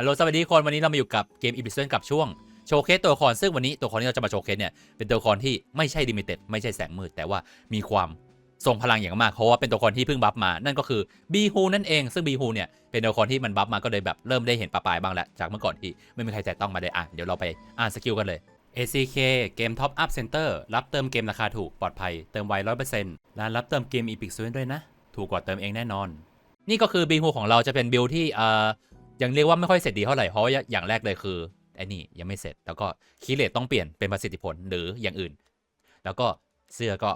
ฮัลโหลสวัสดีคนวันนี้เรามาอยู่กับเกมอีพิเซนกับช่วงโชว์เคสตัวละครซึ่งวันนี้ตัวละครที่เราจะมาโชว์เคสเนี่ยเป็นตัวละครที่ไม่ใช่ลิมิเต็ดไม่ใช่แสงมืดแต่ว่ามีความทรงพลังอย่างมากเพราะว่าเป็นตัวละครที่เพิ่งบัฟมานั่นก็คือบีฮูนั่นเองซึ่งบีฮูเนี่ยเป็นตัวละครที่มันบัฟมาก็เลยแบบเริ่มได้เห็นปลายๆบ้างแล้วจากเมื่อก่อนที่ไม่มีใครแตะต้องมาเลยอะเดี๋ยวเราไปอ่านสกิลกันเลย ACK เกม Top Up Center รับเติมเกมราคาถูกปลอดภัยเติมไว100%ร้านรับเติมเกมอีพิกซ์ด้วยนะ ถูกกว่าเติมเองแน่นอน นี่ก็คือบิลของเราจะเป็นบิลที่เอ่อ ยังเรียกว่าไม่ค่อยเสร็จดีเท่าไหร่เพราะอย่างแรกเลยคือไอ้นี่ยังไม่เสร็จ แล้วก็คีย์เลตต้องเปลี่ยนเป็นประสิทธิผลหรืออย่างอื่น แล้วก็เสื้อก็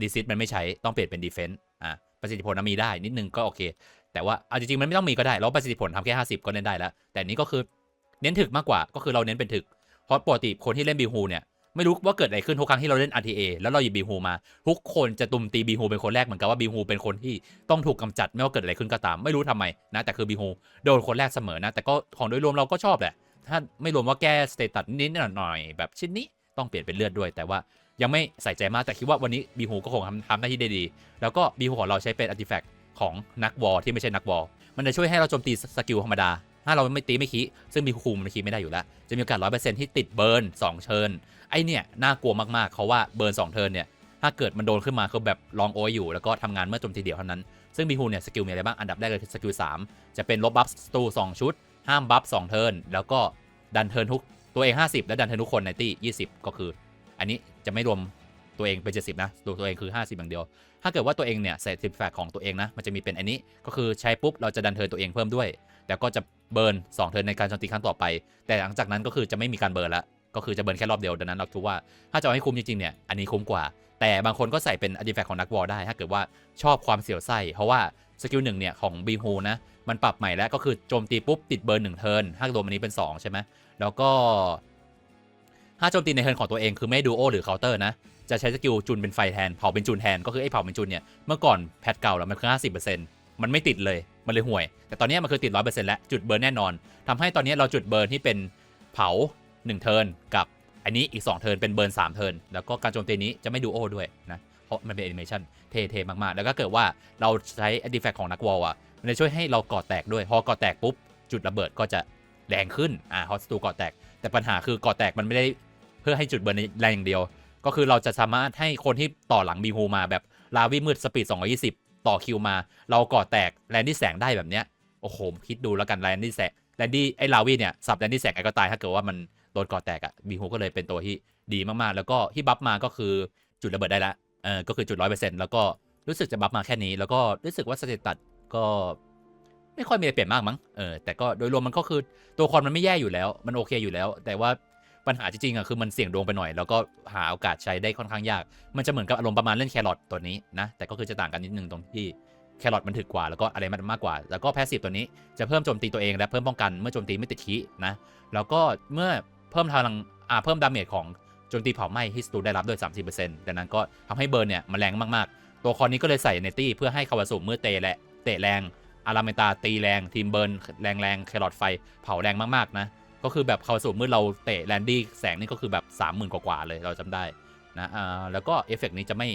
ดีซิตมันไม่ใช้ต้องเปลี่ยนเป็นดีเฟนต์อะประสิทธิผลมีได้นิดนึงก็โอเค แต่ว่าเอาจริงๆมันไม่ต้องมีก็ได้แล้วประสิทธิผลทำแค่ 50 ก็เล่นได้แล้ว แต่นี้ก็คือเน้นถึกมากกว่าก็คือเราเน้นเป็นถึกเพราะปกติคนที่เล่นบิฮูเนี่ย ไม่รู้ว่าเกิดอะไรขึ้นทุกครั้งที่เราเล่น RTA แล้วเราหยิบบิฮูมา ทุกคนจะตุมตีบิฮูเป็นคนแรกเหมือนกับว่าบิฮูเป็นคนที่ต้องถูกกำจัดไม่ว่าเกิดอะไรขึ้นก็ตาม ไม่รู้ทำไมนะแต่คือบิฮูโดนคนแรกเสมอนะ แต่ก็ของโดยรวมเราก็ชอบแหละ ถ้าไม่รวมว่าแก้สเตตัสนิดหน่อยแบบชิ้นนี้ต้องเปลี่ยนเป็นเลือดด้วย แต่ว่ายังไม่ใส่ใจมากแต่คิดว่าวันนี้บิฮูก็คงทำทำหน้าที่ได้ดี แล้วก็บิฮูของเราใช้เป็นอาร์ติแฟกต์ของนักวอลที่ไม่ใช่นักวอลมันจะช่วยให้เราโจมตีสกิลธรรมดาถ้าเราไม่ตีไม่คีซึ่งมีคุมมันคีไม่ได้อยู่แล้ว จะมีโอกาสร้อยเปอร์เซ็นต์ที่ติดเบิร์นสองเชิญ ไอเนี่ยน่ากลัวมากๆเขาว่าเบิร์นสองเทิร์นเนี่ยถ้าเกิดมันโดนขึ้นมาคือแบบลองโอยอยู่แล้วก็ทำงานเมื่อโจมตีเดียวเท่านั้น ซึ่งบีฮูเนี่ยสกิลมีอะไรบ้างอันดับแรกเลยคือสกิล3จะเป็นลบบัฟสตู2ชุด ห้ามบัฟ2เทิร์นแล้วก็ดันเทิร์นทุกตัวเอง 50 แล้วดันเทิร์นทุกคนในตี้20 ก็คือ อันนี้จะไม่รวมตัวเองเป็น70นะตัวตัวเองคือ 50อย่างเดียว ถ้าเกิดว่าตัวเองเนี่ยใส่ทิปแฟกของตัวเองนะมันจะมีเป็นอันนี้ก็คือใช้ปุ๊บเราจะดันเทิร์นตัวเองเพิ่มด้วย แต่ก็จะเบิร์น2เทิร์นในการโจมตีครั้งต่อไป แต่หลังจากนั้นก็คือจะไม่มีการเบิร์นล้ว ก็คือจะเบิร์นแค่รอบเดียวดังนั้นเราคิดว่าถ้าจะเอาให้คุ้มจริงๆเนี่ยอันนี้คุ้มกว่า แต่บางคนก็ใส่เป็นอ r t ิแฟกของนักวอลได้ ถ้าเกิดว่าชอบความเสียวไส้เพราะว่าสกิลหนึ่งเนี่ยของบีฮูนะมันปรับใหม่แล้วก็คือโจมตีปุ๊บติดเบิร์นหนึ่งเทิร์นถ้ารวมอันนี้เป็น 2 ใช่ไหมแล้วก็ถ้าโจมตีในเทิร์นของตัวเองคือไม่ดูโอหรือเคาน์เตอร์นะจะใช้สกิลจุนเป็นไฟแทนเผาเป็นจุนแทนก็คือไอ้เผาเป็นจุนเนี่ยเมื่อก่อนแพทเก่าแล้วมันคือ50%มันไม่ติดเลยมันเลยห่วย แต่ตอนนี้มันคือติด 100%แล้วจุดเบิร์นแน่นอนทำให้ตอนนี้เราจุดเบิร์นที่เป็นเผา 1 เทิร์นกับอันนี้อีก 2 เทิร์นเป็นเบิร์น3เทิร์นแล้วก็การโจมตีนี้จะไม่ดูโอด้วยนะ เพราะมันเป็นแอนิเมชันเท่ๆมากๆ แล้วก็เกิดว่าเราใช้อ r t ิแฟกของนักวอลอะมันจะช่วยให้เราก่อแตกด้วย พอก่อแตกปุ๊บ จุดระเบิดก็จะแรงขึ้นอ่าฮอสตูก่อแตก แต่ปัญหาคือก่อแตกมันไม่ได้เพื่อให้จุดเบิร์นแรงอย่างเดียว ก็คือเราจะสามารถให้คนที่ต่อหลังบีฮูมาแบบลาวิมืดสปีด220 ต่อคิวมา เราก่อแตกแลนดี้แสงได้แบบเนี้ยโอ้โหคิดดูแล้วกันแลนดี้แสงแลนดี้ไอ้ลาวิเนี่ยสับแลนดี้แสงไอ้ก็ตายถ้าเกิดว่ามัน โดนก่อแตกอะบีฮูก็เลยเป็นตัวที่ดีมากๆ แล้วก็ที่บัฟมาก็คือจุดระเบิดได้ละเออก็คือจุดร้อยเปอร์เซ็นต์แล้วก็รู้สึกจะบัฟมาแค่นี้ แล้วก็รู้สึกว่าสเตตัสก็ไม่ค่อยมีอะไรเปลี่ยนมากมั้งเออแต่ก็โดยรวมมันก็คือตัวคอนมันไม่แย่อยู่แล้ว มันโอเคอยู่แล้ว แต่ว่าปัญหาจริงๆอะคือมันเสี่ยงดวงไปหน่อย แล้วก็หาโอกาสใช้ได้ค่อนข้างยาก มันจะเหมือนกับอารมณ์ประมาณเล่นแครอทตัวนี้นะ แต่ก็คือจะต่างกันนิดนึงตรงที่แครอทมันถึกกว่า แล้วก็อะไรมันมากกว่า แล้วก็แพสซีฟตัวนี้จะเพิ่มโจมตีตัวเองและเพิ่มป้องกันเมื่อโจมตีไม่ติดคีนะ แล้วก็เมื่อ เพิ่มพลังอ่าเพิ่มดาเมจของโจมตีเผาไหม้ที่สตูได้รับด้วย 30%ดังนั้นก็ทำให้เบิร์นเนี่ยมันแรงมากๆ ตัวคอนนี้ก็เลยใส่ในตี้เพื่อให้คาวาสุเมื่อเตะและเตะแรงอาราเมตาตีแรงทีมเบิร์นแรงแรงแครอทไฟเผาแรงมากๆนะก็คือแบบคาวาสุเมื่อเราเตะแลนดี้แสงนี่ก็คือแบบ 30,000 กว่าๆเลยเราจำได้นะอ่าแล้วก็เอฟเฟกต์นี้จะไม่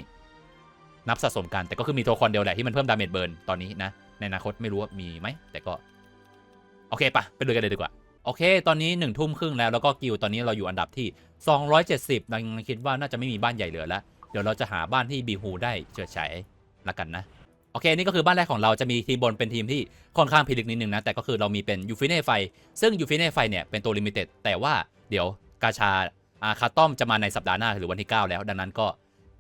นับสะสมกัน แต่ก็คือมีตัวคอนเดียวแหละที่มันเพิ่มดาเมจเบิร์นตอนนี้นะในอนาคตไม่รู้ว่ามีไหมแต่ก็โอเคปะไปดูกันเลยดีกว่า โอเค ตอนนี้1นึ่ทุ่มครึ่งแล้ว แล้วก็กิลตอนนี้เราอยู่อันดับที่ 270ดังนั้นคิดว่าน่าจะไม่มีบ้านใหญ่เหลือแล้ว เดี๋ยวเราจะหาบ้านที่บีฮูได้เฉิดฉายละกันนะ โอเค นี่ก็คือบ้านแรกของเราจะมีทีมบนเป็นทีมที่ค่อนข้างพิลึกนิดนึงนะ แต่ก็คือเรามีเป็นยูฟิเน่ไฟ ซึ่งยูฟิเน่ไฟเนี่ยเป็นตัวลิมิเต็ด แต่ว่าเดี๋ยวกาชาอาคาตอมจะมาในสัปดาห์หน้าหรือวันที่ 9 แล้ว ดังนั้นก็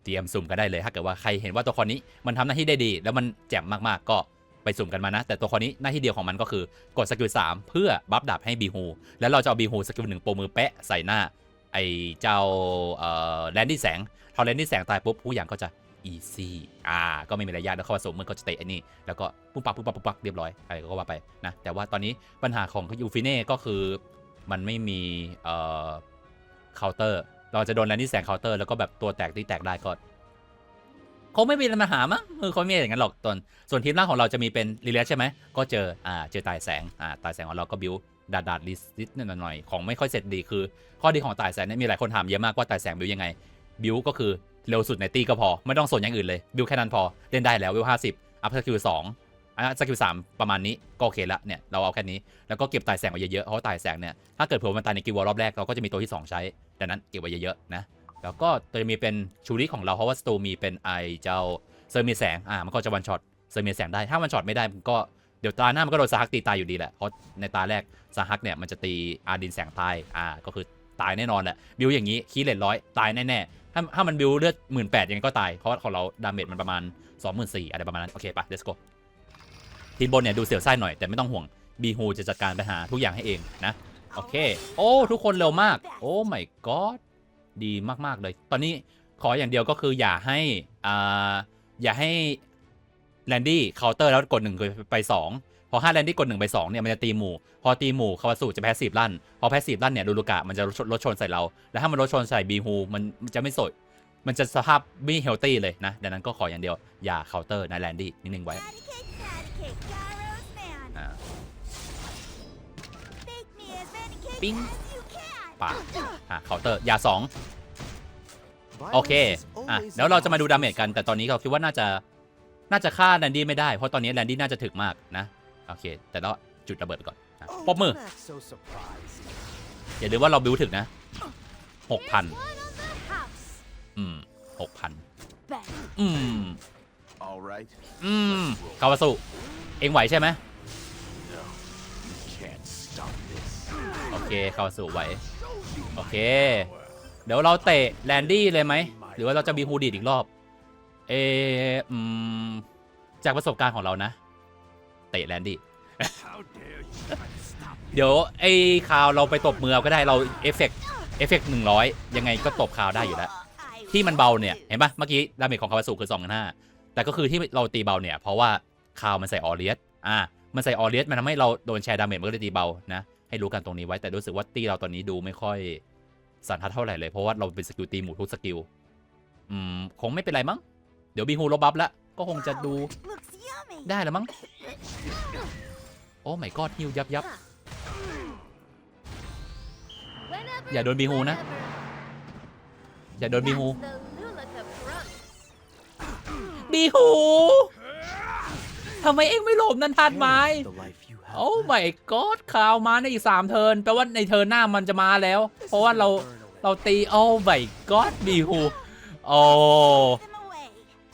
เตรียมสุ่มกันได้เลย ถ้าเกิดว่าใครเห็นว่าตัวคนนี้มันทำหน้าที่ได้ดี แล้วมันแจ่มมากๆก็ ไปสุ่มกันมานะ แต่ตัวคนนี้หน้าที่เดียวของมันก็คือกดสกิล3เพื่อบัฟดาบให้บีฮูแล้วเราจะเอาบีฮูสกิลหนึ่งโปรมือแปะใส่หน้า ไอเจ้าแลนดี้แสงพอแลนดี้แสงตายปุ๊บผู้อย่างก็จะอีซี่อ่าก็ไม่มีอะยากแล้วเข้ามาสมมือก็จะเตะไอ้นี่ แล้วก็ปุ๊บปักปุ๊บปักปุ๊บปักเรียบร้อยอะไรก็ว่าไปนะแต่ว่าตอนนี้ปัญหาของยูฟิเน่ก็คือมันไม่มีเอ่อเคาน์เตอร์เราจะโดนแลนดี้แสงเคาน์เตอร์แล้วก็แบบตัวแตกที่แตกได้ก็ คงไม่มีปัญหามั้งเออเขาไม่อย่างนั้นหรอกตอนส่วนทีมล่างของเราจะมีเป็นรีเลสใช่ไหมก็เจออ่าเจอตายแสงอ่าตายแสงของเราก็บิวดาดาดลิสนิดหน่อยๆของไม่ค่อยเสร็จดีคือ ข้อดีของตายแสงเนี่ยมีหลายคนถามเยอะมากว่าตายแสงบิวยังไง บิวก็คือเร็วสุดในตีก็พอ ไม่ต้องสนอย่างอื่นเลยบิวแค่นั้นพอเล่นได้แล้ววิวห้าสิบอัพสกิลสองอะสกิลสามประมาณนี้ก็โอเคละเนี่ยเราเอาแค่นี้แล้วก็เก็บตายแสงไว้เยอะๆเพราะตายแสงเนี่ยถ้าเกิดเผื่อมันตายในกิลวอลรอบแรกเราก็จะมีตัวที่สองใช้ดังนั้นเก็บไว้เยอะๆนะ แล้วก็ตัวจะมีเป็นชูริของเราเพราะว่าสตูมีเป็นไอเจ้าเซอร์มีแสงอ่ามันก็จะวันช็อตเซอร์มีแสงได้ถ้าวันช็อตไม่ได้มันก็เดี๋ยวตาหน้ามันก็โดนซาฮักตีตายอยู่ดีแหละเพราะในตาแรกซาฮักเนี่ยมันจะตีอาดินแสงตายอ่าก็คือตายแน่นอนแหละบิวอย่างนี้คีเลนร้อยตายแน่ๆถ้าถ้ามันบิวเลือดหมื่นแปดยังไงก็ตายเพราะว่าของเราดาเมจมันประมาณ24,000อะไรประมาณนั้นโอเคปะ let's go ทีมบนเนี่ยดูเสียวไส้หน่อยแต่ไม่ต้องห่วงบีฮูจะจัดการปัญหาทุกอย่างให้เองนะโอเค โอ้ ทุกคนเร็วมาก โอ้ my god ดีมากๆเลย ตอนนี้ขออย่างเดียวก็คืออย่าให้อ่าอย่าให้แลนดี้เคาน์เตอร์แล้วกดหนึ่งไปสองพอห้าแลนดี้กดหนึ่งไปสองเนี่ยมันจะตีหมู่ พอตีหมู่คาวาสุจะแพ้สีบลั่น พอแพ้สีบลั่นเนี่ยดูลูกะมันจะรถชนรถชนใส่เรา แล้วถ้ามันรถชนใส่บีฮูมันมันจะไม่สวยมันจะสภาพไม่เฮลตี้เลยนะ ดังนั้นก็ขออย่างเดียว อย่าเคาน์เตอร์ในแลนดี้นิดนึงไว้ Patty cake, patty cake, Gyro's man. อ่า Bake me as many cakes Bing. as you can. ป่าอะเคาน์เตอร์อย่าสองโอเคอะแล้วเราจะมาดูดาเมจกัน แต่ตอนนี้เราคิดว่าน่าจะน่าจะฆ่าแลนดี้ไม่ได้เพราะตอนนี้แลนดี้น่าจะถึกมากนะโอเค แต่เราจุดระเบิดไปก่อนอะปอบมืออย่าลืมว่าเราบิวถึกนะหกพัน One on the house. อืมหกพัน Bang. อืม All right. อืมคาวาสุเอ็งไหวใช่ไหม No, you can't stop this. โอเคคาวาสุไหว โอเค เดี๋ยวเราเตะแลนดี้เลยไหม หรือว่าเราจะมีฮูดีดอีกรอบ เออืมจากประสบการณ์ของเรานะ เตะแลนดี้เดี๋ยวไอ้คาวเราไปตบมือเอาก็ได้เราเอฟเฟกต์เอฟเฟกต์หนึ่งร้อยยังไงก็ตบคาวได้อยู่แล้ว ที่มันเบาเนี่ย เห็นปะเมื่อกี้ดาเมจของคาวาสุคือ2 5 0แต่ก็คือที่เราตีเบาเนี่ย เพราะว่าคาวมันใส่ออเลียสอ่ามันใส่ออเลียสมันทำให้เราโดนแชร์ดาเมจมันก็เลยตีเบานะ ให้รู้กันตรงนี้ไว้แต่รู้สึกว่าตีเราตอนนี้ดูไม่ค่อยสันทัดเท่าไหร่เลยเพราะว่าเราเป็นสกิลตีหมู่ทุกสกิลอืมคงไม่เป็นไรมั้ง เดี๋ยวบีฮูลบบัฟแล้วก็คงจะดูได้แล้วมั้ง โอ้ my god ฮิวยับยับอย่าโดนบีฮูนะ อย่าโดนบีฮูบีฮูทำไมเอ็งไม่หลบนั่นทันไม้ The life you have โอ้ left. my god ข่าวมาในอีกสามเทิร์นแปลว่าในเทิร์นหน้ามันจะมาแล้ว เพราะว่าเรา Burn away. เราตีโอ้ my god บีฮูโอ้ Them away.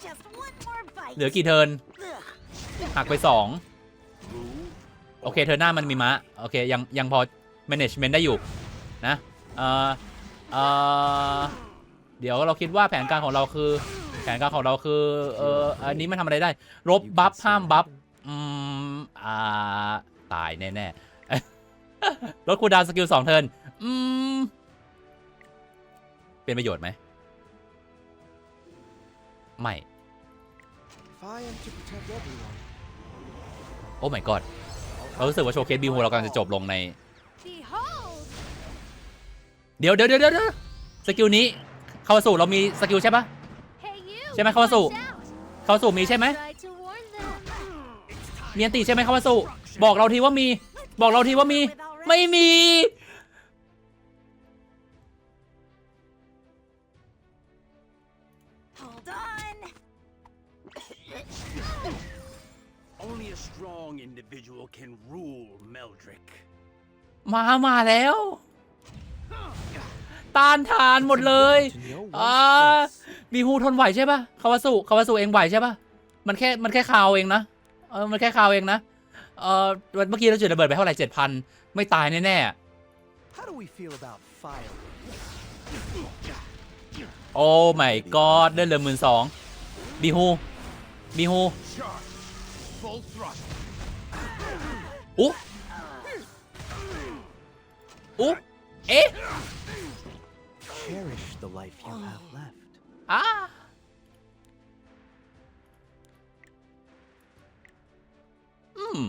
Just one more bite. เหลือกี่เทิร์น Ugh. หักไปสองโอเคเทิร์นหน้ามันมีมะโอเคยังยังพอ management ได้อยู่นะเอ่อเอ่อเดี๋ยวเราคิดว่าแผนการของเราคือ แผนการของเราคือเอ่ออันนี้มันทำอะไรได้ลบ You can บัฟ say ห้ามบัฟ nothing. อืม อ่า ตาย แน่ๆ ลดคูลดาวน์สกิลสองเทิร์นอืม เป็นประโยชน์ไหม ไม่ If I am to protect everyone, โอ้ my god เรารู้สึกว่าโชว์เคสบีฮูเรากำลังจะจบลงใน Behold. เดี๋ยวเดี๋ยวเดี๋ยวเดี๋ยวสกิลนี้ เข้าสู่เรามีสกิลใช่ปะ Hey you. ใช่ไหมเข้าสู่ watch out. เข้าสู่มีใช่ไหม Try to warn them. มีอันติใช่ไหมเข้าสู่บอกเราทีว่ามี บอกเราทีว่ามี ไม่มี Hold on. Only a strong individual can rule Meldrick. มามาแล้ว ต้านทานหมดเลย to know อ่า one's place. มีฮูทนไหวใช่ปะคาวาสุคาวาสุเองไหวใช่ปะมันแค่ มันแค่คาวเองนะ เออมันแค่คาวเองนะ เออเมื่อกี้เราจุดระเบิดไปเท่าไหร่เจ็ดพันไม่ตายแน่ How do we feel about fire? ๆโอ้ my god ได้เหลือหมื่นสองบีฮูบีฮู Charge. Full thrust. อุ๊อุ๊เอ๊ะ Cherish the life you have left. อ่ ม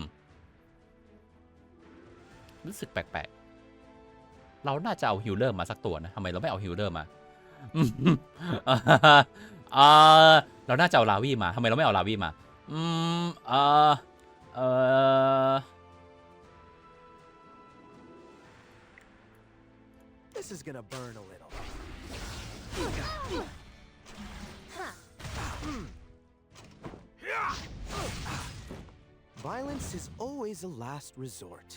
รู้สึกแปลกๆ เราน่าจะเอาฮิลเลอร์มาสักตัวนะทำไมเราไม่เอาฮิลเลอร์มาอืมอ่าอ่าเราน่าจะเอาลาวี่มาทำไมเราไม่เอาลาวี่มา อืมเอ่อเอ่อ This is gonna burn a little. Violence is always a last resort.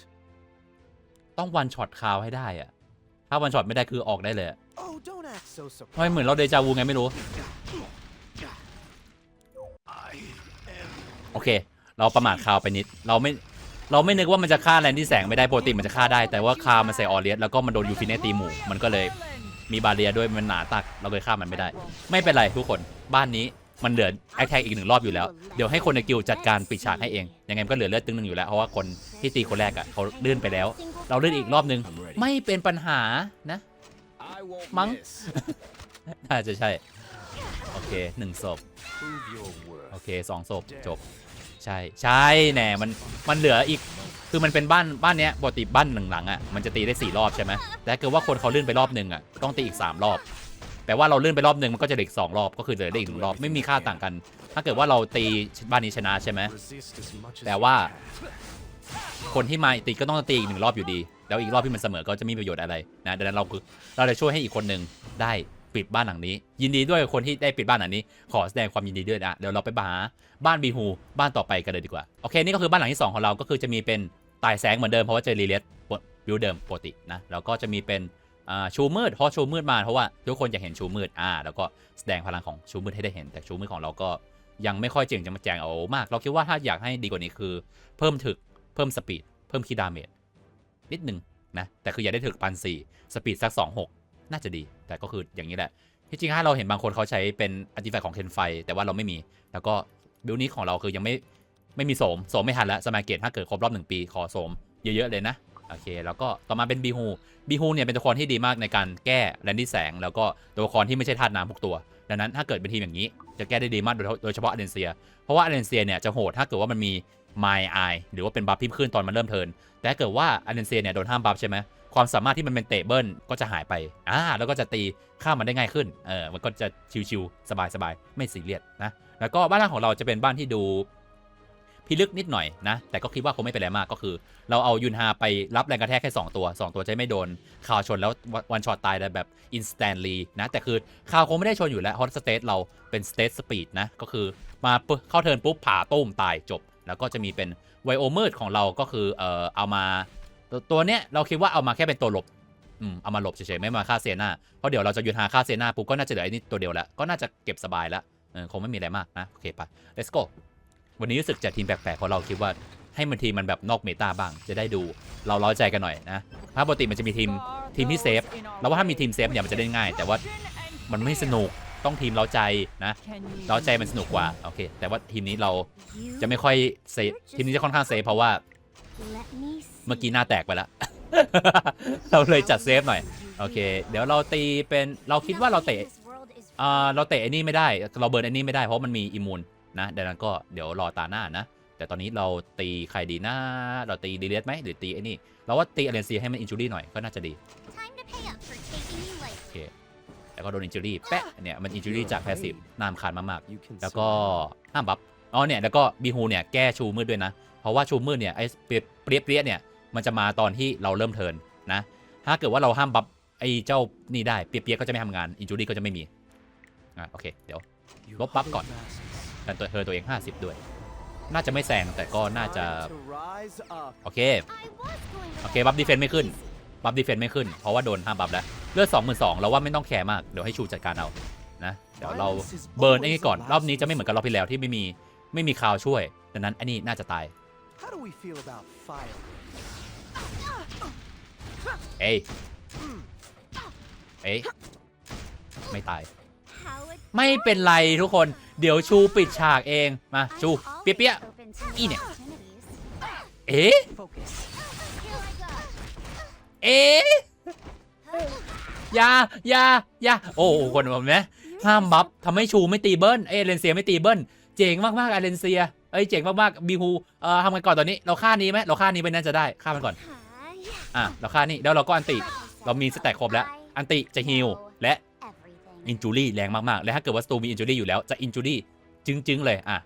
ต้องวันช็อตคาวให้ได้อะถ้าวันช็อตไม่ได้คือออกได้เลยอะ Oh, don't act so ทำไมเหมือนเราเดจาวูไงไม่รู้ I am โอเค เราประมาทคาวไปนิด เราไม่ เราไม่นึกว่ามันจะฆ่าแลนที่แสงไม่ได้ปกติมันจะฆ่าได้ แต่ว่าคาวมันใส่ออเลียสแล้วก็มันโดนยูฟินเนตีหมู่ มันก็เลยมีบาเรียด้วยมันหนาตัก เราเลยฆ่ามันไม่ได้ ไม่เป็นไรทุกคน บ้านนี้ มันเหลือแอคแทกอีกหนึ่งรอบอยู่แล้ว เดี๋ยวให้คนในกิลจัดการปิดฉากให้เอง ยังไงมันก็เหลือเลือดตึงหนึ่งอยู่แล้ว เพราะว่าคนที่ตีคนแรกอะเขาเลื่อนไปแล้ว เราเลื่อนอีกรอบนึง ไม่เป็นปัญหานะ I won't Mắng. miss. น่าจะใช่ โอเคหนึ่งศพ โอเคสองศพจบ ใช่ ใช่แน่มันมันเหลืออีก คือมันเป็นบ้านบ้านเนี้ยปกติบ้านหนึ่งหลังอะ มันจะตีได้สี่รอบใช่ไหมแต่เกิดว่าคนเขาเลื่อนไปรอบหนึ่งอะ ต้องตีอีกสามรอบ แปลว่าเราลื่นไปรอบหนึ่งมันก็จะเหลืออีกสองรอบก็คือเหลือได้อีกหนึ่งรอบไม่มีค่าต่างกัน ถ้าเกิดว่าเราตีบ้านนี้ชนะใช่ไหม Resist as much as แต่ you ว่า can. คนที่มาตีก็ต้องตีอีกหนึ่งรอบอยู่ดี แล้วอีกรอบที่มันเสมอก็จะมีประโยชน์อะไรนะดังนั้นเราคือเราจะช่วยให้อีกคนหนึ่งได้ปิดบ้านหลังนี้ ยินดีด้วยกับคนที่ได้ปิดบ้านหลังนี้ ขอแสดงความยินดีด้วยนะเดี๋ยวเราไปหาบ้านบีฮูบ้านต่อไปกันเลยดีกว่าโอเคนี่ก็คือบ้านหลังที่สองของเราก็คือจะมีเป็นตายแสงเหมือนเดิมเพราะว่าเจอรีเลสบิวเดิมปกตินะแล้วก็จะมีเป็นอ่า ชูมืดเพราะชูมืดมาเพราะว่าทุกคนอยากเห็นชูมืดอ่าแล้วก็แสดงพลังของชูมืดให้ได้เห็น แต่ชูมืดของเราก็ยังไม่ค่อยเจ๋งจะมาแจงเอามาก เราคิดว่าถ้าอยากให้ดีกว่านี้คือ เพิ่มถึกเพิ่มสปีดเพิ่มคีดาเมจนิดนึงนะแต่คืออย่าได้ถึกปันสี่สปีดสัก2 6น่าจะดี แต่ก็คืออย่างนี้แหละที่จริงถ้าเราเห็นบางคนเขาใช้เป็นอัติแฟกของเคนไฟ แต่ว่าเราไม่มี แล้วก็บิลนี้ของเราคือยังไม่ไม่มีโสมโสมไม่ทันแล้วสมาเกตถ้าเกิดครบรอบหนึ่งปีขอโสมเยอะๆเลยนะ โอเค แล้วก็ต่อมาเป็นบีฮูบีฮูเนี่ยเป็นตัวละครที่ดีมากในการแก้แรนดี้แสง แล้วก็ตัวละครที่ไม่ใช่ธาตุน้ำทุกตัว ดังนั้นถ้าเกิดเป็นทีมอย่างนี้ จะแก้ได้ดีมากโดยโดยเฉพาะอเลนเซีย เพราะว่าอเลนเซียเนี่ยจะโหดถ้าเกิดว่ามันมี My Eye หรือว่าเป็นบัฟที่ขึ้นตอนมันเริ่มเทิน แต่เกิดว่าอเลนเซียเนี่ยโดนห้ามบัฟใช่ไหมความสามารถที่มันเป็นเตะเบิลก็จะหายไป อ่า แล้วก็จะตีข้ามมันได้ง่ายขึ้น เออ มันก็จะชิวๆสบายๆ ไม่ซีเรียสนะ แล้วก็บ้านล่างของเราจะเป็นบ้านที่ดู พิลึกนิดหน่อยนะ แต่ก็คิดว่าคงไม่เป็นไรมากก็คือ เราเอายุนฮาไปรับแรงกระแทกแค่ 2 ตัว 2 ตัวจะไม่โดนข่าวชนแล้ววันช็อตตายแบบ instantly นะ แต่คือข่าวคงไม่ได้ชนอยู่แล้วฮอตสเตทเราเป็นสเตทสปีดนะ ก็คือมาเข้าเทินปุ๊บผ่าต้มตายจบ แล้วก็จะมีเป็นไวโอเมอร์ของเราก็คือเอ่อเอามาตัวตัวเนี้ยเราคิดว่าเอามาแค่เป็นตัวหลบอืมเอามาหลบเฉยๆไม่มาฆ่าเซน่าเพราะเดี๋ยวเราจะยุนฮาฆ่าเซน่าปุ๊บก็น่าจะเหลือไอ้นี่ตัวเดียวล้วก็น่าจะเก็บสบายล้วเออคงไม่มีอะไรมากนะโอเคไป let's go วันนี้รู้สึกจะทีมแปลกๆเพราะเราคิดว่าให้มันทีมมันแบบนอกเมตาบ้าง จะได้ดูเราร้อยใจกันหน่อยนะถ้าปกติมันจะมีทีมทีมที่เซฟเราว่าถ้ามีทีมเซฟเนี่ยมันจะเล่นง่าย แต่ว่ามันไม่สนุกต้องทีมเราใจนะเราใจมันสนุกกว่าโอเค แต่ว่าทีมนี้เราจะไม่ค่อยเซฟทีมนี้จะค่อนข้างเซฟเพราะว่า Let me เมื่อกี้หน้าแตกไปแล้วเราเลยจัดเซฟหน่อยโอเค เดี๋ยวเราตีเป็นเราคิดว่าเราเตะอ่าเราเตะไอ้นี่ไม่ได้ เราเบิร์นไอ้นี่ไม่ได้เพราะมันมีอิมมูน นะดังนั้นก็เดี๋ยวรอตาหน้านะ แต่ตอนนี้เราตีใครดีนะเราตีดีเลสไหมหรือตีไอ้นี่เราว่าตีอเลนซีให้มันอินจูรี่หน่อยก็น่าจะดี Time to pay up for taking you late. โอเคแล้วก็โดนอินจูรี่แปะเนี่ยมันอินจูรี่จากแพสซีฟนามขาดมาก You can ๆแล้วก็ survive. ห้ามบัฟอ๋อเนี่ยแล้วก็บีฮูเนี่ยแก้ชูมืดด้วยนะ เพราะว่าชูมืดเนี่ยไอ้เปรียเปรียเปรียเนี่ยมันจะมาตอนที่เราเริ่มเทิร์นนะ ถ้าเกิดว่าเราห้ามบัฟไอ้เจ้านี่ได้เปรียเปรียก็จะไม่ทำงานอินจูรี่ก็จะไม่มี อะโอเค เดี๋ยว You Lốp bắp huddled còn. masses. แต่ตัวเธอตัวเอง 50 ด้วย น่าจะไม่แซงแต่ก็น่าจะ Time to rise up. โอเค I was going to โอเค บัฟดีเฟนต์ไม่ขึ้น บัฟดีเฟนต์ไม่ขึ้น เพราะว่าโดนห้ามบัฟแล้ว เลือด22,000เราว่าไม่ต้องแคร์มาก เดี๋ยวให้ชูจัดการเอานะ เดี๋ยวเราเบิร์นไอ้นี่ก่อน รอบนี้จะไม่เหมือนกับรอบที่แล้วที่ไม่มีไม่มีคาวช่วย ดังนั้นไอ้นี่น่าจะตาย How do we feel about fire? เอ้ย เอ้ย ไม่ตาย How ไม่เป็นไรทุกคน เดี๋ยวชูปิดฉากเอง มาชูเปี้ยเปี้ย open to Ine. new opportunities. เอ๊ะ เอ๊ะยายายาโอ้คนแบบนี้ห้ามบัฟทำให้ชูไม่ตีเบิ้ล เอเลนเซียไม่ตีเบิ้ล เจ๋งมากๆอเลนเซีย เอ้ยเจ๋งมากๆบีฮูเอ่อทำกันก่อนตอนนี้ เราฆ่านี้ไหมเราฆ่านี้ไปน่าจะได้ ฆ่ามันก่อน อะ เราฆ่านี่เดี๋ยวเราก็อันติ เรามีสแต็กครบแล้ว อันติจะฮิลและ อินจูรี่แรงมากๆ และถ้าเกิดว่าสตูมีอินจูรี่อยู่แล้วจะอินจูรี่จึงๆเลยอะ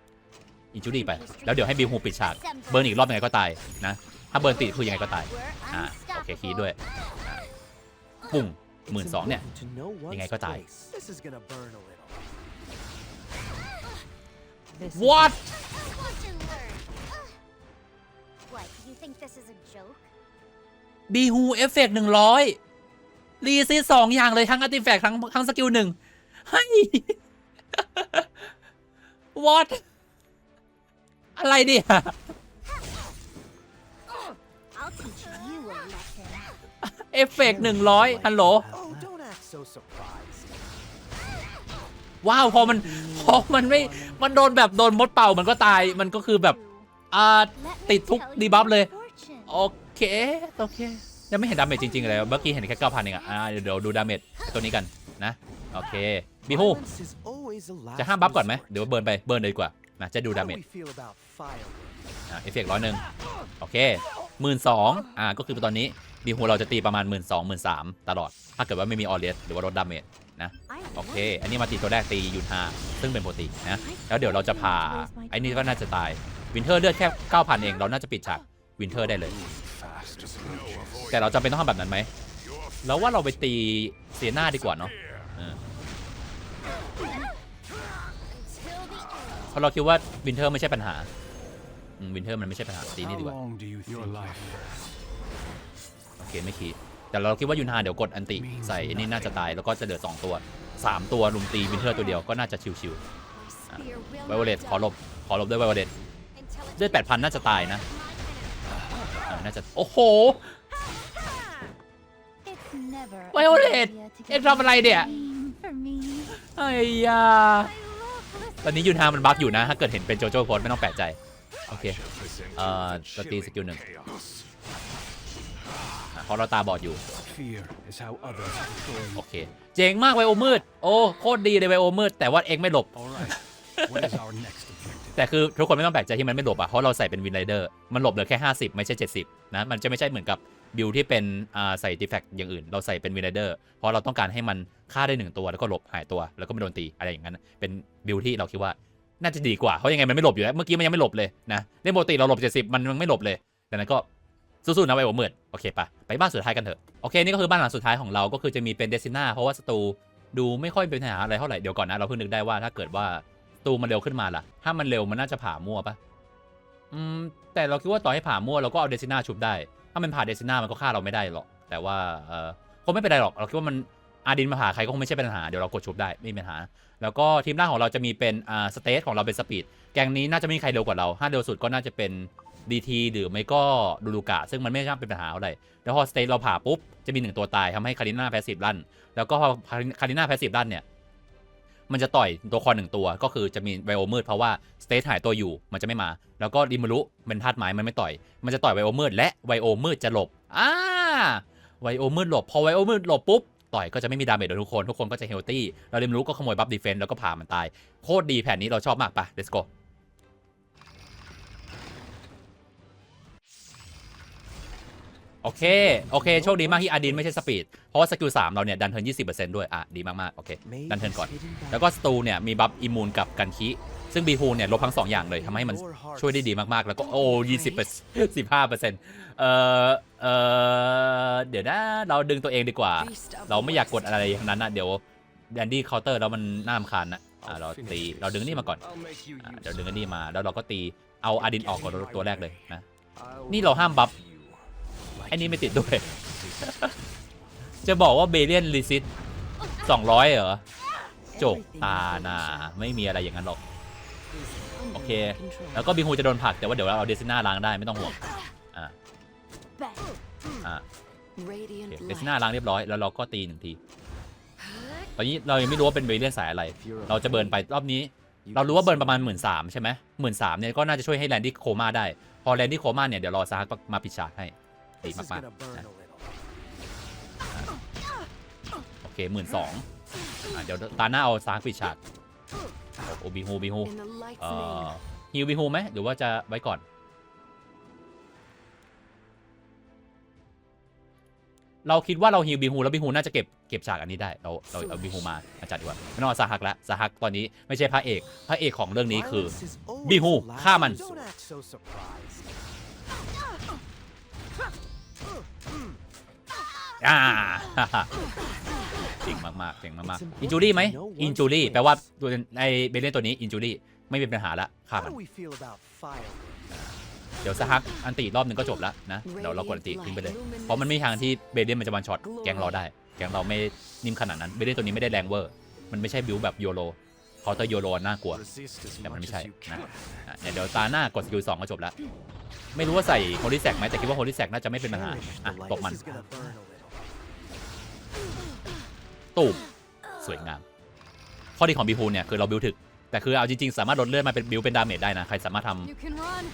อินจูรี่ไป แล้วเดี๋ยวให้บีฮูปิดฉาก เบิร์นอีกรอบยังไงก็ตายนะ ถ้าเบิร์นติดคือยังไงก็ตาย We're อะโอเคคีย์ unstoppable. ด้วยอะปุ้ง It's หมื่นสองเนี่ย important to know what's ยังไงก็ตาย place. This is gonna burn a little. what Watch and learn. What, you think this is a joke? บีฮูเอฟเฟกหนึ่งร้อย รีซีสองอย่างเลยทั้งอาร์ติแฟกทั้งทั้งสกิลหนึ่งให้ what อะไรเนี่ย I'll teach you a lesson. เอฟเฟกหนึ่งร้อยฮัลโหลว้าวพอมันพอมันไม่มันโดนแบบโดนมดเป่ามันก็ตายมันก็คือแบบอ่าติดทุกดีบัฟเลย โอเค โอเค ยังไม่เห็นดาเมจจริงๆเลยเมื่อกี้เห็นแค่เก้าพันเองอะอ่าเดี๋ยวเดี๋ยวดูดาเมจตัวนี้กันนะโอเคบีฮู Violence is always a last จะห้ามบัฟก่อนไหม resort. เดี๋ยวเบิร์นไปเบิร์นเลยดีกว่านะจะดู How ดา do เมจ we feel about fire? อ่าเอฟเฟกร้อยหนึ่งโอเคหมื่นสองอ่าก็คือตอนนี้บีฮูเราจะตีประมาณหมื่นสองหมื่นสามตลอด ถ้าเกิดว่าไม่มีออเลียสหรือว่าลดดาเมจนะ I โอเค อันนี้มาตีตัวแรกตียูนฮาซึ่งเป็นปกตินะแล้วเดี๋ยวเราจะพาไอ้นี่ก็น่าจะตายวินเทอร์เลือดแค่9,000เองเราน่าจะปิดฉากวินเทอร์ได้เลย แต่เราจำเป็นต้องทำแบบนั้นไหมแล้วว่าเราไปตีเสียหน้าดีกว่าเนาะเออ until the end. เพราะเราคิดว่าวินเทอร์ไม่ใช่ปัญหาวินเทอร์มันไม่ใช่ปัญหาตีนี่ How ดีกว่า long do you think your life โอเคไม่คิดแต่เราคิดว่ายูนฮาเดี๋ยวกดอันติใส่ไอ้นี่น่าจะตายแล้วก็จะเหลือ 2 ตัว 3 ตัวลุมตีวินเทอร์ตัวเดียวก็น่าจะชิว Spear will ๆไวโอเลต not ขอหลบขอหลบด้วยไวโอเลต until it's เลือด8,000 น่าจะตายนะอ่า น่าจะ โอ้โห It's never a ไวโอเลต good idea to เอ็ get ทำอะไรเนี่ย aim for me. ไอ้ยา I love ตอนนี้ยูนฮามันบัฟอยู่นะ ถ้าเกิดเห็นเป็นโจโจ้โค้ดไม่ต้องแปลกใจ โอเค shall present you Uh, with a สตรีสกิล chilling หนึ่ง chaos. อะเพราะเราตาบอดอยู่ Fear is how others destroy โอ you. เค เจ๋งมากไวโอมืด โอ้ โคตรดีเลยไวโอมืด แต่ว่าเอ็งไม่หลบ แต่คือทุกคนไม่ต้องแปลกใจที่มันไม่หลบอะเพราะเราใส่เป็นวินไรเดอร์มันหลบเหลือแค่ 50 ไม่ใช่ 70 นะ มันจะไม่ใช่เหมือนกับบิลที่เป็นใส่ดีแฟกอย่างอื่น เราใส่เป็นวินไรเดอร์เพราะเราต้องการให้มันฆ่าได้หนึ่งตัวแล้วก็หลบหายตัวแล้วก็ไม่โดนตีอะไรอย่างนั้น เป็นบิลที่เราคิดว่าน่าจะดีกว่าเพราะยังไงมันไม่หลบอยู่แล้วเมื่อกี้มันยังไม่หลบเลยนะเล่นปกติเราหลบ 70 มันยังไม่หลบเลยดังนั้นก็สู้ๆนะไวโอมืดโอเคปะไปบ้านสุดท้ายกันเถอะโอเคนี่ก็คือบ้านหลังสุดท้ายของเราก็คือจะมีเป็นเดซิน่าเพราะว่าสตูดูไม่ค่อยเป็นปัญหาอะไรเท่าไหร่เดี๋ยวก่อนนะเราเพิ่งนึกได้ว่าถ้าเกิดว่า ตูมันเร็วขึ้นมาล่ะ ถ้ามันเร็วมันน่าจะผ่ามั่วปะอืม แต่เราคิดว่าต่อให้ผ่ามั่วเราก็เอาเดซิน่าชุบได้ ถ้ามันผ่าเดซิน่ามันก็ฆ่าเราไม่ได้หรอก แต่ว่า เออคงไม่เป็นไรหรอก เราคิดว่ามันอาดินมาผ่าใครก็คงไม่ใช่ปัญหา เดี๋ยวเรากดชุบได้ไม่มีปัญหา แล้วก็ทีมล่าของเราจะมีเป็น อ่า สเตทของเราเป็นสปีด แกงนี้น่าจะไม่มีใครเร็วกว่าเรา ถ้าเร็วสุดก็น่าจะเป็น DT หรือไม่ก็ดูลูกะซึ่งมันไม่น่เป็นปัญหาอะไรแล้วพอสเตทเราผ่าปุ๊บจะมีหนึ่งตัวตายทำให้คาริน่าแพสซีฟลั่นแล้วก็พอคาริน่าแพสซีฟลั่นเนี่ย มันจะต่อยตัวคอหนึ่งตัว ก็คือจะมีไวโอมืดเพราะว่าสเตทหายตัวอยู่มันจะไม่มา แล้วก็ดิมารุเป็นธาตุไม้มันไม่ต่อย มันจะต่อยไวโอมืดและไวโอมืดจะหลบอ่าไวโอมืดหลบพอไวโอมืดหลบปุ๊บต่อยก็จะไม่มีดาเมจโดยทุกคน ทุกคนก็จะเฮลตี้แล้วดิมารุก็ขโมยบัฟดีเฟนต์แล้วก็ผ่ามันตาย โคตรดีแผนนี้เราชอบมากปะ let's go โอเค โอเค โชคดีมากที่อาดินไม่ใช่สปีด เพราะว่าสกิล3เราเนี่ย ดันเทิร์น20%ด้วย อะ ดีมากๆ โอเค ดันเทิร์นก่อน แล้วก็สตูเนี่ย มีบัฟอิมูนกับกันคิซึ่งบีฮูเนี่ย ลบทั้ง 2 อย่างเลยทำให้มันช่วยได้ดีมากๆ แล้วก็ โอ้20เปอร์15เปอร์เซ็นต์เอ่อ เอ่อ เดี๋ยวนะ เราดึงตัวเองดีกว่า เราไม่อยากกดอะไรทั้งนั้นนะเดี๋ยวแดนดี้เคาน์เตอร์แล้วมันน่ารำคาญนะอะเราตี เราดึงนี่มาก่อนเดี๋ยวดึงอันนี้มา แล้วเราก็ตี เอาอาดินออกก่อนตัวแรกเลยนะ นี่เราห้ามบัฟ อ้นี่ไม่ติดด้วย จะบอกว่าเบเลียนรีซิต200เหรอ จกตานาไม่มีอะไรอย่างนั้นหรอก โอเค แล้วก็บิฮูจะโดนผลักแต่ว่าเดี๋ยวเราเอาเดซิน่าล้างได้ไม่ต้องห่วง อ่าอ่าเดซิน่าล้างเรียบร้อยแล้วเราก็ตีหนึ่งที ตอนนี้เรายังไม่รู้ว่าเป็นเบเลียนสายอะไร เราจะเบิร์นไปรอบนี้ เรารู้ว่าเบิร์นประมาณหมื่นสามใช่ไหมหมื่นสามเนี่ยก็น่าจะช่วยให้แลนดี้โคม่าได้ พอแลนดี้โคม่าเนี่ยเดี๋ยวรอซาร์กมาปิดฉากให้ ดี This is มาก gonna burn a little. ๆโอเคหมื่นสองเดี๋ยวตาหน้าเอาซาร์กปิดฉากโอ้บีฮูบีฮู In the light's เอ่อ name. ฮิวบีฮูไหมหรือว่าจะไว้ก่อนเราคิดว่าเราฮิวบีฮูแล้วบีฮูน่าจะเก็บเก็บฉากอันนี้ได้ เราเราเอาบีฮูมาอาจารย์ดีกว่าไม่ต้องเอาซาฮักแล้วซาฮักตอนนี้ไม่ใช่พระเอกพระเอกของเรื่องนี้คือ Violence is always Bihu, the last ฆ่ามัน อ่าเก่งมากๆเก่งมากๆอินจูรี่ไหมอินจูรี่แปลว่าตัวในเบลเลนตัวนี้อินจูรี่ไม่มีปัญหาละฆ่า How มัน do we feel about fire? เดี๋ยวสักพักอันติรอบหนึ่งก็จบแล้วนะเดี๋ยวเรากดอันติทิ้งไปเลย เพราะมันไม่มีทางที่เบเดียนมันจะวันช็อตแกงเราได้ แกงเราไม่นิ่มขนาดนั้นเบเดียนตัวนี้ไม่ได้แรงเวอร์ มันไม่ใช่บิวแบบโยโรเคาน์เตอร์โยโรน่ากลัว Resist as แต่มัน much ไม่ใช่ as you นะ can. อะเนี่ยเดี๋ยวตาหน้ากดสกิลสองก็จบแล้ว ไม่รู้ว่าใส่โฮลิแซกไหมแต่คิดว่าโฮลิแซกน่าจะไม่เป็นปัญหาอะ The ต light บมัน ตูมสวยงาม ข้อดีของบีฮูเนี่ยคือเราบิวถึก แต่คือเอาจริงๆ สามารถลดเลือดมาเป็นบิวเป็นดาเมจได้นะ ใครสามารถท You can run.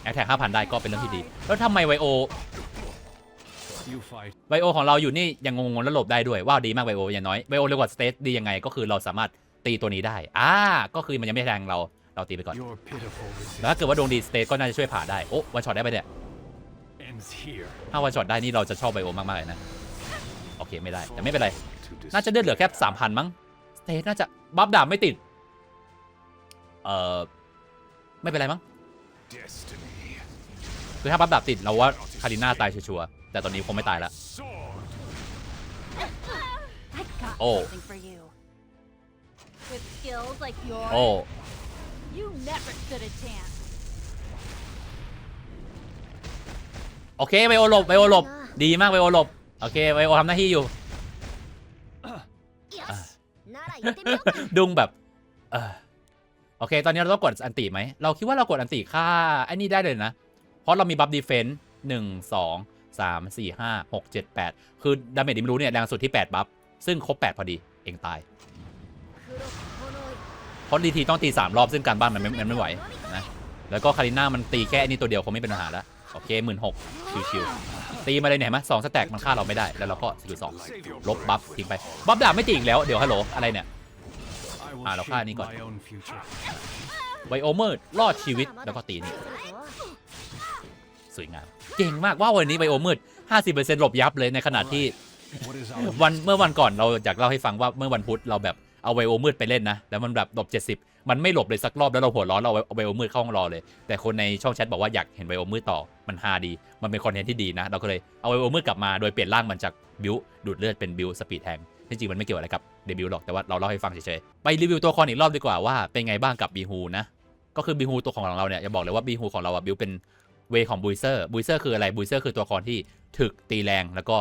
ำแอคแท็กห้าพันได้ก็เป็นเรื่องที่ดี แล้วทำไมไวโอ You fight. ไวโอของเราอยู่นี่ยังงงๆแล้วหลบได้ด้วยว้าวดีมากไวโออย่างน้อยไวโอเร็วกว่าสเตทดียังไงก็คือเราสามารถตีตัวนี้ได้อ่าก็คือมันยังไม่แทงเราเราตีไปก่อน Your pitiful แล้วถ้า resistance เกิดว่าดวงดีสเตทก็น่าจะช่วยผ่าได้โอ้วันช็อตได้ไปะเนี่ย ends here. ถ้าวันช็อตได้นี่เราจะชอบไบโอมากๆเลยนะ โอเคไม่ได้ แต่ไม่เป็นไร To น่าจะเลือดเหลือแค่สามพันมั้งสเตทน่าจะบัฟดาบไม่ติด เอ่อ ไม่เป็นไรมั้ง destiny. คือถ้าบัฟดาบติดเราว่าคาริน่าตายชัวร์ๆแต่ตอนนี้คงไม่ตายแล้ว Sword. I got Oh. something for you. With skills like yours, โอ้ you never stood a chance. โอเคไบโอหลบไบโอหลบดีมากไบโอหลบโอเคไบโอทำหน้าที่อยู่ ดุงแบบ เออโอเค ตอนนี้เราต้องกดอันติไหม เราคิดว่าเรากดอันติค่าไอ้นี่ได้เลยนะ เพราะเรามีบัฟดีเฟนส์หนึ่งสองสามสี่ห้าหกเจ็ดแปดคือดาเมจดิมรู้เนี่ยแรงสุดที่8บัฟ ซึ่งครบ8พอดี เองตาย เพราะดีทีต้องตี3รอบซึ่งการบ้านมันไม่มันไม่ไหวนะ แล้วก็คาริน่ามันตีแค่อันนี้ตัวเดียวคงไม่เป็นปัญหาแล้ว โอเคหมื่นหกชิวๆตีมาเลยเนี่ยเห็นไหมสองสแต็กมันฆ่าเราไม่ได้ แล้วเราก็สกิลสองลบบัฟทิ้งไปบัฟดาบไม่ตีอีกแล้วเดี๋ยวฮัลโหลอะไรเนี่ย I will Ah, lo shape ฆ่านี่ก่อนไวโอเมอร์รอดชีวิตแล้วก็ตีนี่สวยงามเก่งมากว่าวันนี้ไบโอมืด50%หลบยับเลยในขณะที่วันเมื่อวันก่อนเราอยากเล่าให้ฟังว่าเมื่อวันพุธเราแบบ เอาไบโอมืดไปเล่นนะ แล้วมันแบบหลบ70มันไม่หลบเลยสักรอบแล้วเราหัวร้อนเราเอาไบโอมืดเข้าห้องรอเลย แต่คนในช่องแชทบอกว่าอยากเห็นไบโอมืดต่อมันฮาดี มันเป็นคอนเทนต์ที่ดีนะ เราก็เลยเอาไบโอมืดกลับมาโดยเปลี่ยนร่างมันจากบิวดูดเลือดเป็นบิวสปีดแทงที่จริงมันไม่เกี่ยวอะไรกับเดบิวหรอกแต่ว่าเราเล่าให้ฟังเฉยๆไปรีวิวตัวละครอีกรอบดีกว่าว่าเป็นไงบ้างกับบีฮูนะก็คือบีฮูตัวของเราเนี่ยอย่าบอกเลยว่าบีฮูของเราอะบิวเป็นเวของบุยเซอร์บุยเซอร์คืออะไรบุยเซอร์คือตัวละครที่ถึกตีแรงแล้วก็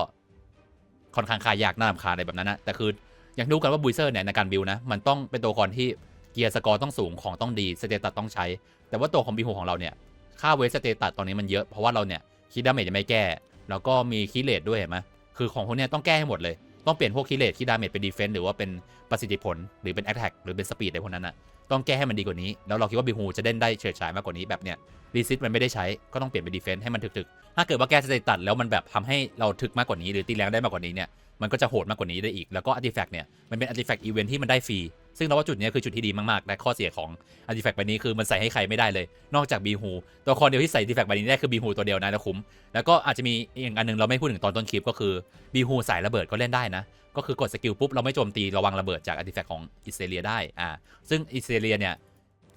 ค่อนข้างคายากน่ารำคาญอะไรแบบนั้นนะแต่คือ อย่างรู้กันว่าบุยเซอร์เนี่ยในการบิวนะมันต้องเป็นตัวละครที่เกียร์สกอร์ต้องสูงของต้องดีสเตตัสต้องใช้ แต่ว่าตัวของบิฮูของเราเนี่ยค่าเวสสเตตัสตอนนี้มันเยอะเพราะว่าเราเนี่ยคีดดาเมจยังไม่แก้ แล้วก็มีคีเลตด้วยเห็นไหมคือของพวกเนี้ยต้องแก้ให้หมดเลย ต้องเปลี่ยนพวกคีเลตคีดดาเมจเป็นดีเฟนส์หรือว่าเป็นประสิทธิผลหรือเป็นแอคแท็กหรือเป็นสปีดอะไรพวกนั้นอนะต้องแก้ให้มันดีกว่านี้ แล้วเราคิดว่าบิฮูจะเล่นได้เฉิดฉายมากกว่านี้แบบเนี้ยรีซิตมันไม่ได้ใช้ก็ต้องเปลี่ยนเป็นดีเฟนส์ให้มันถึกๆ ถ้าเกิดว่าแก้สเตตัสแล้วมันแบบทำให้เราถึกมากกว่านี้หรือตีแรงได้มากกว่านี้เนี่ย มันก็จะโหดมากกว่านี้ได้อีก แล้วก็อาร์ติแฟกต์เนี่ย มันเป็นอาร์ติแฟกต์อีเวนท์ที่มันได้ฟรี ซึ่งเราว่าจุดนี้คือจุดที่ดีมากๆและข้อเสียของอาร์ติแฟกต์ใบนี้คือมันใส่ให้ใครไม่ได้เลย นอกจากบีฮูตัวครเดียวที่ใส่อาร์ติแฟกต์ใบนี้ได้คือบีฮูตัวเดียวนะแล้วคุ้ม แล้วก็อาจจะมีอีกอันหนึงเราไม่พูดถึงตอนต้นคลิปก็คือบีฮูสายระเบิดก็เล่นได้นะ ก็คือกดสกิลปุ๊บเราไม่โจมตีระวังระเบิดจากอาร์ติแฟกต์ของอิสเตเลียได้ อ่า ซึ่งอิสเตเลียเนี่ย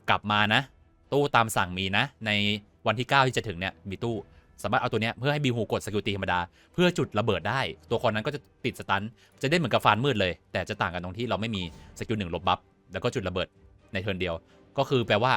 กลับมานะ ตู้ตามสั่งมีนะ ในวันที่ 9 ที่จะถึงเนี่ยมีตู้ สามารถเอาตัวเนี้ยเพื่อให้บิวฮูกดสกิลตีธรรมดา เพื่อจุดระเบิดได้ ตัวคนนั้นก็จะติดสตัน จะได้เหมือนกับฟานมืดเลย แต่จะต่างกันตรงที่เราไม่มีสกิลหนึ่งลบบัฟแล้วก็จุดระเบิดในเทิร์นเดียว ก็คือแปลว่า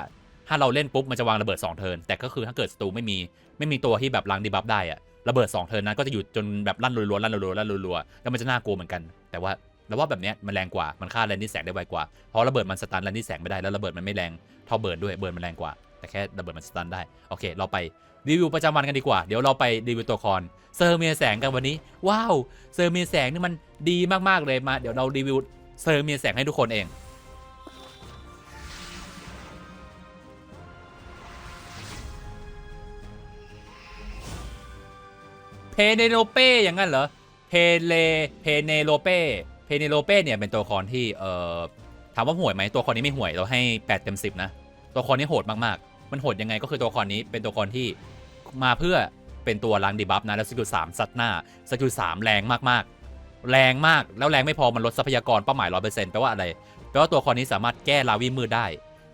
ถ้าเราเล่นปุ๊บมันจะวางระเบิด2เทิร์นแต่ก็คือถ้าเกิดศัตรูไม่มีไม่มีตัวที่แบบล้างดีบัฟได้อะระเบิด2เทิร์นนั้นก็จะหยุดจนแบบลั่นรัวๆลั่นรัวๆลั่นรัวๆแล้วมันจะน่ากลัวเหมือนกัน แต่ว่าแล้วว่าแบบเนี้ยมันแรงกว่ามันฆ่าแรนดี้แสงได้ไวกว่าเพราะระเบิดมันสตันแรนดี้แสงไม่ได้แล้วระเบิดมันไม่แรงเท่าเบิร์ด้วยเบิร์นมันแรงกว่า แต่แค่ระเบิดมันสตันได้โอเค เราไป รีวิวประจำวันกันดีกว่า เดี๋ยวเราไปรีวิวตัวละครเซอร์เมียแสงกันวันนี้ ว้าวเซอร์เมียแสงนี่มันดีมากๆเลยมา เดี๋ยวเรารีวิวเซอร์เมียแสงให้ทุกคนเองเพเนโลเป้อย่างนั้นเหรอเพเลเพเนโลเป้เพเนโลเป้เนี่ยเป็นตัวละครที่เอ่อถามว่าห่วยไหมตัวละครนี้ไม่ห่วยเราให้ 8 เต็ม 10 นะ ตัวละครนี้โหดมากๆ มันโหดยังไงก็คือตัวละครนี้เป็นตัวละครที่ มาเพื่อเป็นตัวล้างดีบัฟนะ แล้วสกิล3ซัดหน้าสกิล3แรงมากๆ แรงมากแล้วแรงไม่พอมันลดทรัพยากรเป้าหมาย100%แปลว่าอะไรแปลว่าตัวครนี้สามารถแก้ลาวีมืดได้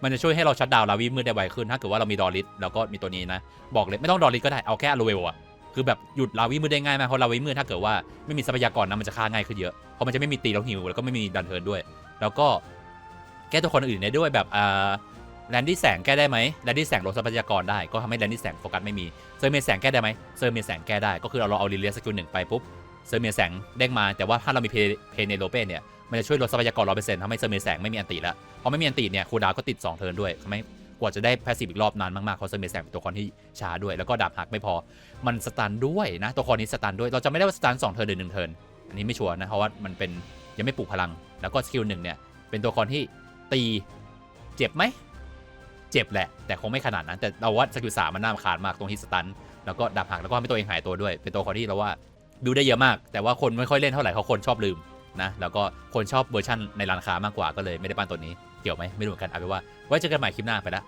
มันจะช่วยให้เราชัดดาวลาวีมืดได้ไวขึ้นถ้าเกิดว่าเรามีดอริสแล้วก็มีตัวนี้นะ บอกเลยไม่ต้องดอริสก็ได้เอาแค่อโลเวลอะคือแบบหยุดลาวีมืดได้ง่ายมากเพราะลาวีมืดถ้าเกิดว่าไม่มีทรัพยากรนะมันจะฆ่าง่ายขึ้นเยอะเพราะมันจะไม่มีตีแล้วฮิวแล้วก็ไม่มีดันเทิร์นด้วย แล้วก็แก้ตัวคนอื่นได้ด้วยแบบอ่า แลนดี้แสงแก้ได้ไหมแลนดี้แสงลดทรัพยากรได้ก็ทำให้แลนดี้แสงโฟกัสไม่มีเซอร์เมียแสงแก้ได้ไหมเซอร์เมียแสงแก้ได้ก็คือเราเอาลิเลียสกิลหนึ่งไปปุ๊บเซอร์เมียแสงเด้งมาแต่ว่าถ้าเรามีเพเพเนโลเป้เนี่ยมันจะช่วยลดทรัพยากรร้อยเปอร์เซ็นต์ทำให้เซอร์เมียแสงไม่มีอันติแล้วพอไม่มีอันติเนี่ยคูดาวก็ติด2เทิร์นด้วยทำให้กว่าจะได้แพสซีฟอีกรอบนานมากๆเพราะเซอร์เมียแสงเป็นตัวละครที่ช้าด้วยแล้วก็ดาบหักไม่พอมันสตันด้วยนะตัวครนี้สตันด้วยเราจะไม่ได้ว่าสตันสองเทิร์นหรือหนึ่งเทิร์นอันนี้ไม่ชัวร์นะเพราะว่ามันเป็นยังไม่ปลุกพลัง แล้วก็สกิลหนึ่งเนี่ยเป็นตัวละครที่ตีเจ็บไหม เจ็บแหละ แต่คงไม่ขนาดนั้น แต่เราว่าสกิลสามมันน่าขาดมากตรงที่สตัน แล้วก็ดับหักแล้วก็ทำให้ตัวเองหายตัวด้วย เป็นตัวคอที่เราว่าบิวได้เยอะมาก แต่ว่าคนไม่ค่อยเล่นเท่าไหร่เขาคนชอบลืมนะ แล้วก็คนชอบเวอร์ชันในร้านค้ามากกว่าก็เลยไม่ได้ปั้นตัวนี้ เกี่ยวไหมไม่รู้เหมือนกันเอาเป็นว่าไว้เจอกันใหม่คลิปหน้าไปละ